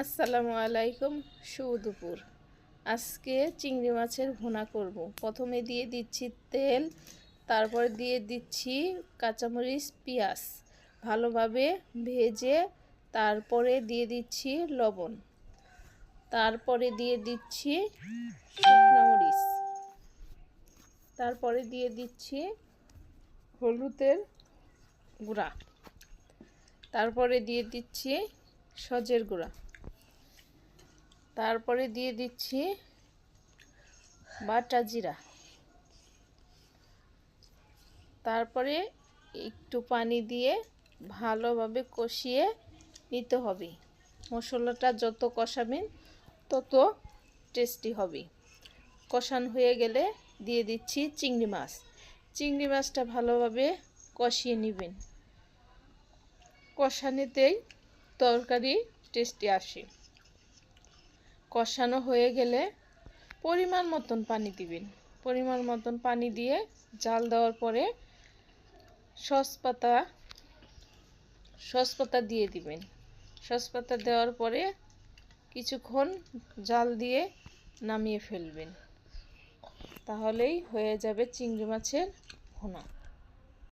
আসসালামু আলাইকুম, শুভ দুপুর। আজকে চিংড়ি মাছের ভুনা করব। প্রথমে দিয়ে দিচ্ছি তেল, তারপর দিয়ে দিচ্ছি কাঁচামরিচ, পেঁয়াজ। ভালোভাবে ভেজে তারপরে দিয়ে দিচ্ছি লবণ। তারপরে দিয়ে দিচ্ছি শুকনো মরিচ। তারপরে দিয়ে দিচ্ছি হলুদের গুঁড়া। তারপরে দিয়ে দিচ্ছি সজের গুঁড়া। তারপরে দিয়ে দিচ্ছি বাটা জিরা। তারপরে একটু পানি দিয়ে ভালোভাবে কষিয়ে নিতে হবে। মশলাটা যত কষাবেন তত টেস্টি হবে। কষান হয়ে গেলে দিয়ে দিচ্ছি চিংড়ি মাছ। চিংড়ি মাছটা ভালোভাবে কষিয়ে নেবেন। কষানিতেই তরকারি টেস্টি আসে। কষানো হয়ে গেলে পরিমাণ মতন পানি দিবেন। পরিমাণ মতন পানি দিয়ে জাল দেওয়ার পরে সসপাতা সসপাতা দিয়ে দিবেন। সসপাতা দেওয়ার পরে কিছুক্ষণ জাল দিয়ে নামিয়ে ফেলবেন। তাহলেই হয়ে যাবে চিংড়ি মাছের ভুনা।